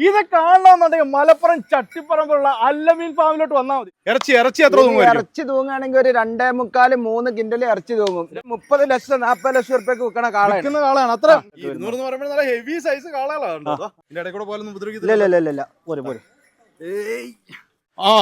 ഇത് കാണണമെന്നുണ്ടെങ്കിൽ മലപ്പുറം ചട്ടിപ്പറമ്പുള്ള അല്ലമീൻ ഫാമിലോട്ട് വന്നാൽ മതി. ഇറച്ചി ഇറച്ചി എത്ര ഇറച്ചി തൂങ്ങുകയാണെങ്കിൽ ഒരു രണ്ടേ മുക്കാൽ മൂന്ന് കിൻഡൽ ഇറച്ചി തൂങ്ങും. മുപ്പത് ലക്ഷം നാപ്പത് ലക്ഷം റുപ്യക്ക് വിൽക്കണ കാളയാണ്. കാളാണ് അത്ര ഇരുന്നൂറ് എന്ന് പറയുമ്പോൾ നല്ല ഹെവി സൈസ് കാളകളാണ്. ഇതിന്റെ ഇടയിൽ കൂടെ പോലും ഇല്ല ഇല്ല ഇല്ല ഇല്ല പോരെ പോരെ. ആ.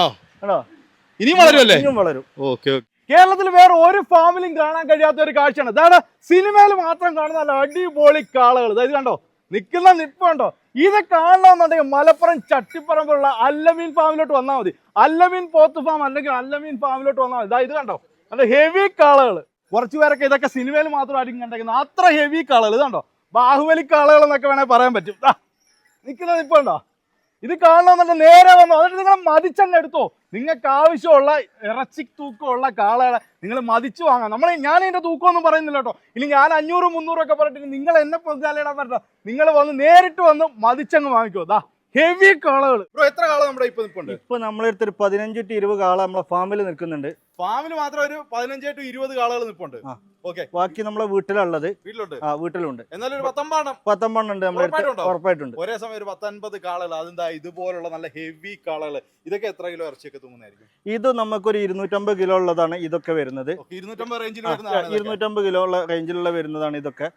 ഇനിയും വളരുമല്ലേ ഇനിയും വളരും. ഓക്കെ കേരളത്തിൽ വേറെ ഒരു ഫാമിലും കാണാൻ കഴിയാത്ത ഒരു കാഴ്ചയാണ്. അതാണ് സിനിമയിൽ മാത്രം കാണുന്ന നല്ല അടിപൊളി കാളകൾ ഇത് കണ്ടോ? നിൽക്കുന്ന നിപ്പുണ്ടോ? ഇത് കാണണമെന്നുണ്ടെങ്കിൽ മലപ്പുറം ചട്ടിപ്പറമ്പുള്ള അല്ലമീൻ ഫാമിലോട്ട് വന്നാൽ മതി. അല്ലമീൻ പോത്ത് ഫാം അല്ലെങ്കിൽ അല്ലമീൻ ഫാമിലോട്ട് വന്നാൽ മതി. ഇത് കണ്ടോ? നല്ല ഹെവി കാളകൾ കുറച്ചു പേരൊക്കെ ഇതൊക്കെ സിനിമയിൽ മാത്രമായിരിക്കും കണ്ടേക്കുന്നത്. അത്ര ഹെവി കാളകൾ ഇത് കണ്ടോ? ബാഹുബലി കാളകൾ എന്നൊക്കെ വേണേൽ പറയാൻ പറ്റും. നിൽക്കുന്നത് ഇപ്പോൾ നിപ്പുണ്ടോ ഇത് കാണണമെന്നല്ല നേരെ വന്നു. എന്നിട്ട് നിങ്ങൾ മതിച്ചങ്ങ് എടുത്തോ. നിങ്ങൾക്ക് ആവശ്യമുള്ള ഇറച്ചി തൂക്കമുള്ള കാളകളെ നിങ്ങൾ മതിച്ചു വാങ്ങാം നമ്മൾ ഞാൻ ഇതിന്റെ തൂക്കമൊന്നും പറയുന്നില്ല കേട്ടോ. ഇനി ഞാൻ അഞ്ഞൂറ് മുന്നൂറ് ഒക്കെ പറഞ്ഞിട്ട് നിങ്ങൾ എന്നെ പൊതുജാലയിടാൻ പറ്റോ നിങ്ങൾ വന്ന് നേരിട്ട് വന്ന് മതിച്ചങ്ങ് വാങ്ങിക്കോ. ദാ. ഹെവി കാളകൾ ബ്രോ എത്ര കാള നമ്മുടെ ഇപ്പൊ നിൽപ്പുണ്ട് ഇപ്പൊ നമ്മളെടുത്ത് ഒരു പതിനഞ്ച് ടു ഇരുപത് കാള നമ്മളെ ഫാമിൽ നിൽക്കുന്നുണ്ട്. ഫാമിൽ മാത്രം ഒരു പതിനഞ്ച് ടു ഇരുപത് കാളകൾ നിൽപ്പുണ്ട്. ഓക്കെ ബാക്കി നമ്മളെ വീട്ടിലുള്ളത്. വീട്ടിലുണ്ട്. ആ വീട്ടിലുണ്ട്. എന്നാലും ഒരു പത്തമ്പണ്ണം പത്തൊമ്പണ്ണം ഉണ്ട് നമ്മളെ ഉറപ്പായിട്ടുണ്ടോ? ഒരേ സമയം ഒരു പത്തൊൻപത് കാളകൾ അതെന്താ ഇതുപോലുള്ള നല്ല ഹെവി കാളകൾ ഇതൊക്കെ എത്ര കിലോ ഇറച്ചിയൊക്കെ തൂങ്ങുന്നതായിരിക്കും? ഇത് നമുക്കൊരു ഇരുന്നൂറ്റമ്പത് കിലോ ഉള്ളതാണ് ഇതൊക്കെ വരുന്നത്. ഇരുന്നൂറ്റമ്പത് റേഞ്ചിൽ ഇരുന്നൂറ്റമ്പത് കിലോ ഉള്ള റേഞ്ചിലുള്ള വരുന്നതാണ് ഇതൊക്കെ.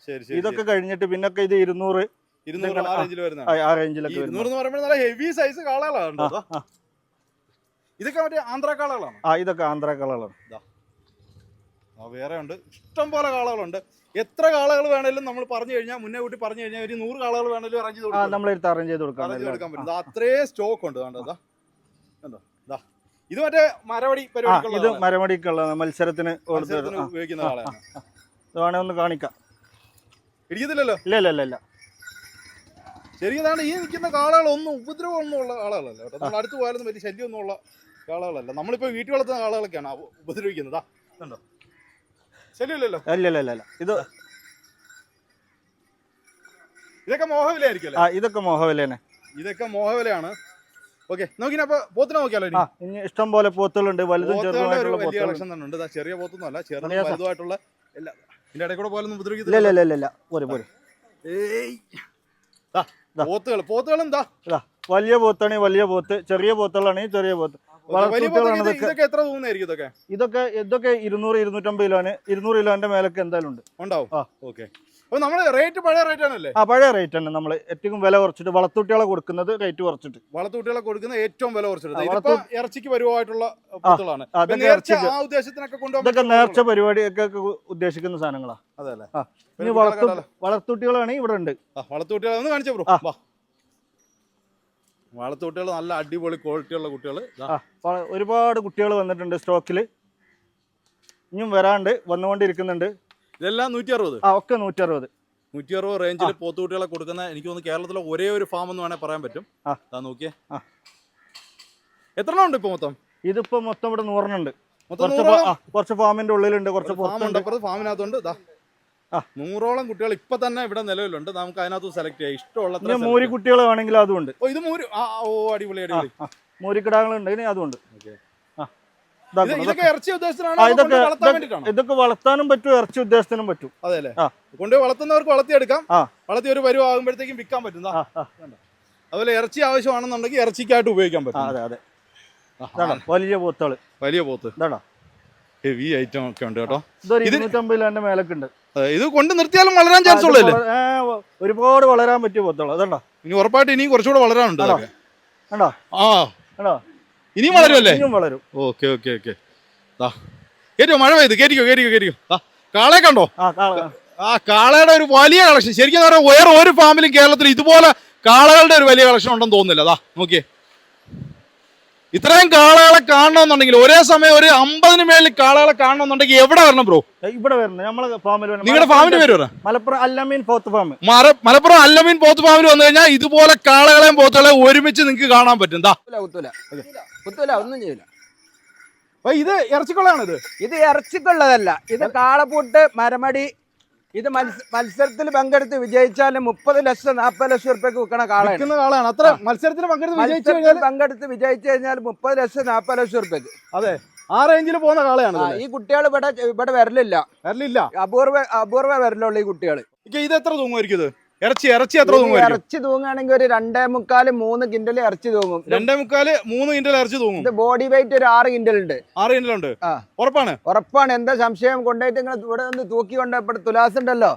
ഇതൊക്കെ കഴിഞ്ഞിട്ട് പിന്നൊക്കെ ഇത് ഇരുന്നൂറ് ഇരുന്നൂറ് ആ. റേഞ്ചിൽ ആ, ആ റേഞ്ചിലൊക്കെ ഇരുന്നൂറ് വരുന്നത് എന്ന് പറയുമ്പോൾ നല്ല ഹെവി സൈസ് കാളകളാണ് കേട്ടോ. ആ. ഇതൊക്കെ മറ്റേ ആന്ധ്ര കാളകളാണ്? ആ ഇതൊക്കെ ആന്ധ്ര കളകളാണ്. ആ വേറെ ഉണ്ട്. ഇഷ്ടം പോലെ കാളകളുണ്ട്. എത്ര കാളകൾ വേണേലും നമ്മൾ പറഞ്ഞു കഴിഞ്ഞാൽ മുന്നേ കൂട്ടി പറഞ്ഞു കഴിഞ്ഞാൽ ഒരു നൂറ് കാളകൾ വേണേലും അറേഞ്ച് ചെയ്ത് ആ കൊടുക്കാം. നമ്മളെടുത്ത് അറേഞ്ച് ചെയ്ത് കൊടുക്കാം arrange കൊടുക്കാൻ പറ്റും. ദാ അത്രയും സ്റ്റോക്ക് ഉണ്ട് കണ്ടോ ദാ. കണ്ടോ ദാ. ഇത് മറ്റേ മരവടി ആ ഇത് പരിപാടിക്കുള്ള മരമടിക്കുള്ള മത്സരത്തിന് കൊടുത്ത് ഉപയോഗിക്കുന്ന കാളയാണ് ഇത് വേണേ ഒന്ന് കാണിക്കാം. ഇടിക്കത്തില്ലല്ലോ ഇല്ല ഇല്ല ഇല്ല ഇല്ല. ശരിക്കും ഈ നിൽക്കുന്ന കാളകളൊന്നും ഉപദ്രവം ഒന്നും ഉള്ള ആളുകളല്ല കേട്ടോ. നമ്മൾ അടുത്ത് പോയാലൊന്നും വലിയ ശല്യമൊന്നും ഉള്ള കാളകളല്ല. നമ്മളിപ്പോ വീട്ടിൽ വളർത്തുന്ന കാളകളൊക്കെയാണ് ഉപദ്രവിക്കുന്നത്. കണ്ടോ? ശല്യമില്ലല്ലോ? ഇല്ല ഇത് ഇതൊക്കെ മോഹവില ആ ഇതൊക്കെ മോഹവിലേനെ ഇതൊക്കെ മോഹവിലയാണ്. ഓക്കെ നോക്കിനാ അപ്പൊ പോത്തിനെ നോക്കിയാലോ ഇനി? ഇഷ്ടം പോലെ പോത്തുകളുണ്ട്. വലുതും ഒരു ചെറുതുമായിട്ടുള്ള വലിയ കളക്ഷൻ തന്നെ ഉണ്ട്. ദാ ചെറിയ പോത്തൊന്നും അല്ല ചെറുതും വലുതുമായിട്ടുള്ള എല്ലാ ഇതിന്റെ ഇടയിൽ കൂടെ പോയാലൊന്നും പോരെ ഏയ്. ദാ. പോത്തുകൾ എന്താ? വലിയ പോത്താണെങ്കിൽ വലിയ പോത്ത്. ചെറിയ പോത്തുകളാണെങ്കിൽ ചെറിയ പോത്ത്. ഇതൊക്കെ. എത്ര തോന്നുന്നതായിരിക്കും ഇതൊക്കെ? ഇതൊക്കെ ഇതൊക്കെ ഇരുന്നൂറ് ഇരുന്നൂറ്റമ്പത് കിലോന്. ഇരുന്നൂറ് കിലോന്റെ മേലൊക്കെ എന്തായാലും ഉണ്ട്. ഉണ്ടാവും. ആ. ഓക്കെ. അപ്പൊ നമ്മൾ റേറ്റ് പഴയ റേറ്റ് ആണല്ലേ? ആ പഴയ റേറ്റ് ആണ് നമ്മൾ ഏറ്റവും വില കുറച്ചിട്ട് വളത്തൂട്ടികളെ കൊടുക്കുന്നത് റേറ്റ് കുറച്ചിട്ട്. വളത്തൂട്ടികളെ കൊടുക്കുന്ന ഏറ്റവും വില കുറച്ചിട്ട്. ഇറച്ചിക്ക് വരുവായിട്ടുള്ള പൂത്തുകളാണ് ആ, ഇപ്പൊ അതൊക്കെ നേർച്ച പരിപാടി ഒക്കെ ഉദ്ദേശത്തിനൊക്കെ കൊണ്ടുപോകാൻ ഇതൊക്കെ നേർച്ച പരിപാടിയൊക്കെ ഉദ്ദേശിക്കുന്ന സാധനങ്ങളാ. അതെ അല്ലേ പിന്നെ വളർത്തു? വളർത്തുട്ടികളാണെങ്കിൽ ഇവിടെ ഉണ്ട്. ആ, കാണിച്ചു ബ്രോ. ആ. വാ. വളർത്തുകുട്ടികൾ നല്ല അടിപൊളി ക്വാളിറ്റി ഉള്ള കുട്ടികൾ ഒരുപാട് കുട്ടികൾ വന്നിട്ടുണ്ട് സ്റ്റോക്കിൽ ഇനിയും വരാണ്ട് വന്നുകൊണ്ടിരിക്കുന്നുണ്ട്. ഇതെല്ലാം നൂറ്റി അറുപത് ആ ഒക്കെ നൂറ്ററുപത് നൂറ്റി അറുപത് റേഞ്ചിൽ പോത്തുകുട്ടികളെ കൊടുക്കുന്ന എനിക്ക് തോന്നുന്നു കേരളത്തിലെ ഒരേ ഒരു ഫാം എന്ന് വേണേൽ പറയാൻ പറ്റും. ആ. നോക്കിയേ. എത്ര എണ്ണം ഉണ്ട് ഇപ്പൊ മൊത്തം? ഇതിപ്പോ മൊത്തം ഇവിടെ നൂറിനുണ്ട് കുറച്ച് ഫാമിന്റെ ഉള്ളിലുണ്ട് കുറച്ച് പുറത്തുണ്ട് ഫാമിനകത്തുണ്ട്. നൂറോളം കുട്ടികൾ ഇപ്പൊ തന്നെ ഇവിടെ നിലവിലുണ്ട്. നമുക്ക് അതിനകത്ത് സെലക്ട് ചെയ്യാം. ഇഷ്ടമുള്ള മോരി കുട്ടികൾ വേണമെങ്കിൽ അതുകൊണ്ട് ഓ ഇത് മൂര് ഓ അടിപൊളി അടിപൊളി. ആ അതുകൊണ്ട് ഇനി അതുണ്ട് Okay. ആ ഇത് ഇതാക്കണം, ഇതൊക്കെ ഇറച്ചി ഉദ്ദേശത്തിനാണോ വളർത്താനും പറ്റും ഇറച്ചി ഉദ്ദേശത്തിനും പറ്റും. അതെ. കൊണ്ടുപോയി വളർത്തുന്നവർക്ക് വളർത്തിയെടുക്കാം. വളർത്തി ഒരു പരുവ ആകുമ്പോഴത്തേക്കും വിൽക്കാൻ പറ്റും. അതുപോലെ ഇറച്ചി ആവശ്യമാണെന്നുണ്ടെങ്കിൽ ഇറച്ചിക്കായിട്ട് ഉപയോഗിക്കാൻ പറ്റും. അതെ അതെ. വലിയ പോത്തൾ വലിയ പോത്ത്. ഹെവി ഐറ്റം ഒക്കെ ഉണ്ട് കേട്ടോ. ഇതൊരു ഇത് ഇരുന്നൂറ്റമ്പത് കിലോന്റെ മേലൊക്കെ ഉണ്ട് ഇത് കൊണ്ട് നിർത്തിയാലും വളരാൻ ചാൻസ് ഉള്ളല്ലേ ഒരുപാട് വളരാൻ പറ്റിയ പോത്തുകൾ അതുണ്ടോ ഇനി ഉറപ്പായിട്ട് ഇനിയും കുറച്ചുകൂടെ വളരാനുണ്ട് ആ. ഇനിയും വളരുമല്ലേ ഇനിയും വളരും. Okay okay okay. കേറ്റോ മഴ പെയ്ത്. കേറ്റിക്കോ കേറ്റിക്കോ ദാ കാളെ കണ്ടോ? ആ കാള- ആ കാളയുടെ ഒരു വലിയ കളക്ഷൻ. ശരിക്കും വേറെ ഒരു ഫാമിലും കേരളത്തിൽ ഇതുപോലെ കാളകളുടെ ഒരു വലിയ കളക്ഷൻ ഉണ്ടെന്ന് തോന്നുന്നില്ല. അതാ നോക്കിയേ. ഇത്രയും കാളകളെ കാണണമെന്നുണ്ടെങ്കിൽ ഒരേ സമയം ഒരു അമ്പതിന് മേളിൽ കാളകളെ കാണണമെന്നുണ്ടെങ്കിൽ എവിടെ വരണം ബ്രോ? ഇവിടെ വരണം. നമ്മളെ ഫാമിൽ വരണം. നിങ്ങളുടെ ഫാമിന്റെ പേര് വരാം മലപ്പുറം അല്ലമീൻ പോത്ത് ഫാം. മലപ്പുറം അല്ലമീൻ പോത്ത് ഫാമിൽ വന്നു കഴിഞ്ഞാൽ ഇതുപോലെ കാളകളെയും പോത്തുകളെയും ഒരുമിച്ച് നിങ്ങൾക്ക് കാണാൻ പറ്റും. കുത്തൂല ഒന്നും ചെയ്യില്ല അപ്പൊ ഇത് ഇറച്ചിക്കൊള്ളാണ് ഇത്? ഇത് ഇറച്ചിക്കുള്ളതല്ല. ഇത് കാളപൂട്ട് മരമടി ഇത് മത്സ- മത്സരത്തിൽ പങ്കെടുത്ത് വിജയിച്ചാൽ മുപ്പത് ലക്ഷം നാൽപ്പത് ലക്ഷം റുപ്യക്ക് വിൽക്കണ വിൽക്കുന്ന കാളാണ് അത്ര മത്സരത്തിൽ പങ്കെടുത്ത് വിജയിച്ചു കഴിഞ്ഞാൽ പങ്കെടുത്ത് വിജയിച്ചു കഴിഞ്ഞാൽ മുപ്പത് ലക്ഷം നാൽപ്പത് ലക്ഷം റുപ്യക്ക് അതെ. ആ റേഞ്ചിൽ പോകുന്ന കാളയാണ് ഈ കുട്ടികൾ ഇവിടെ ഇവിടെ വരലില്ല. വരലില്ല. അപൂർവ അപൂർവ വരലുള്ളൂ ഈ കുട്ടികൾ ഇത് എത്ര തൂങ്ങുമായിരിക്കും ഇത്? ഇറച്ചി ഇറച്ചി എത്ര ഇറച്ചി തൂങ്ങുകയാണെങ്കിൽ ഒരു രണ്ടേ മുക്കാൽ മൂന്ന് കിൻഡൽ ഇറച്ചി തൂങ്ങും. രണ്ടേ മുക്കാൽ മൂന്ന് കിൻഡൽ ഇറച്ചി തൂങ്ങും. ഇത് ബോഡി വെയിറ്റ് ഒരു ആറ് കിൻഡൽ ഉണ്ട് ആറ് കിൻഡൽ ഉണ്ട് ഉറപ്പാണ്? ഉറപ്പാണ്. എന്താ സംശയം? കൊണ്ടുപോയിട്ട് നിങ്ങൾ ഇവിടെ നിന്ന് തൂക്കി കൊണ്ടുപോയി തുലാസ് ഉണ്ടല്ലോ.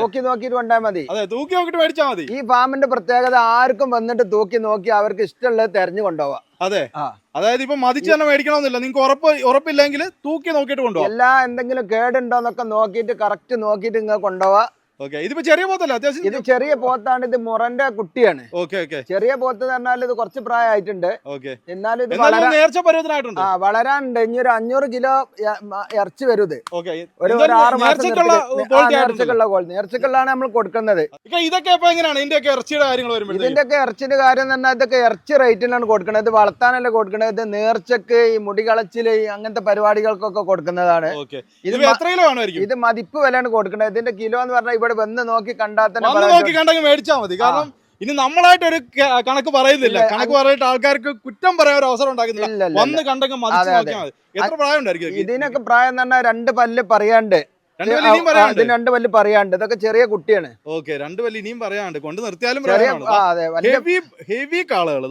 തൂക്കി നോക്കിയിട്ട് കൊണ്ടാൽ മതി. അതെ തൂക്കി നോക്കിട്ട് മേടിച്ചാ മതി. ഈ ഫാമിന്റെ പ്രത്യേകത ആർക്കും വന്നിട്ട് തൂക്കി നോക്കി അവർക്ക് ഇഷ്ടമുള്ളത് തെരഞ്ഞു കൊണ്ടുപോവാം. അതെ. അതായത് ഇപ്പൊ മതിച്ച് തന്നെ മേടിക്കണമെന്നില്ല. നിങ്ങൾക്ക് ഉറപ്പ് ഉറപ്പില്ലെങ്കിൽ തൂക്കി നോക്കിയിട്ട് കൊണ്ടുപോകാം എല്ലാ എന്തെങ്കിലും കേടുണ്ടോന്നൊക്കെ നോക്കിയിട്ട് കറക്റ്റ് നോക്കിയിട്ട് നിങ്ങൾ കൊണ്ടുപോവാ. ഓക്കെ ഇതിപ്പോ ചെറിയ പോത്തല്ല? അത്യാവശ്യം ഇത് ചെറിയ പോത്താണ് ഇത് മുറന്റെ കുട്ടിയാണ്. ഓക്കെ ഓക്കെ ചെറിയ പോത്ത് എന്ന് പറഞ്ഞാൽ ഇത് കുറച്ച് പ്രായമായിട്ടുണ്ട്. ഓക്കെ എന്നാലും ഇത് വളരാൻ നേർച്ച പരുവത്തിനായിട്ടുണ്ട്. ആ വളരാനുണ്ട്. ഇനി ഒരു അഞ്ഞൂറ് കിലോ ഇറച്ചി വരും ഇത്. ഒരു ആറ് നേർച്ചക്കുള്ള നിർത്തി- ആ, ക്വാളിറ്റി ആയിട്ടുണ്ട് നേർച്ചക്കുള്ള കോൾ നേർച്ചക്കുള്ളതാണ് നമ്മൾ കൊടുക്കുന്നത്. ഇതൊക്കെ ഇപ്പൊ എങ്ങനെയാണ്? ഇതിന്റെ ഒക്കെ ഇറച്ചിയുടെ കാര്യങ്ങൾ ഇറച്ചിന്റെ കാര്യം പറഞ്ഞാൽ ഇതൊക്കെ ഇറച്ചി റേറ്റിനാണ് കൊടുക്കുന്നത്. ഇത് വളർത്താനല്ല കൊടുക്കുന്നത്. ഇത് നേർച്ചക്ക് ഈ മുടി കളച്ചിൽ അങ്ങനത്തെ പരിപാടികൾക്കൊക്കെ കൊടുക്കുന്നതാണ്. ഇത് എത്ര കിലോ ഇത് മതിപ്പ് വിലയാണ് കൊടുക്കുന്നത്. ഇതിന്റെ കിലോ എന്ന് പറഞ്ഞാൽ ഇവിടെ വന്ന് നോക്കി കണ്ടാൽ തന്നെ വന്ന് നോക്കി കണ്ടെങ്കിൽ മേടിച്ചാൽ മതി. കാരണം ഇനി നമ്മളായിട്ട് ഒരു കണക്ക് പറയുന്നില്ല. കണക്ക് പറഞ്ഞിട്ട് ആൾക്കാർക്ക് കുറ്റം പറയാൻ ഒരു അവസരം ഉണ്ടാക്കുന്നില്ല. വന്ന് കണ്ടെങ്കിൽ എത്ര പ്രായം ഉണ്ടായിരിക്കും ഇതിനൊക്കെ പ്രായം തന്നെ രണ്ട് പല്ല് പറയാണ്ട്. രണ്ട് പല്ല് ഇനിയും ഇതിന് രണ്ട് പല്ല് പറയാണ്ട്. ഇതൊക്കെ ചെറിയ കുട്ടിയാണ്. ഓക്കെ രണ്ട് പല്ല് ഇനിയും പറയാണ്ട് കൊണ്ട് നിർത്തിയാലും ഹെവി ഹെവി കാളകൾ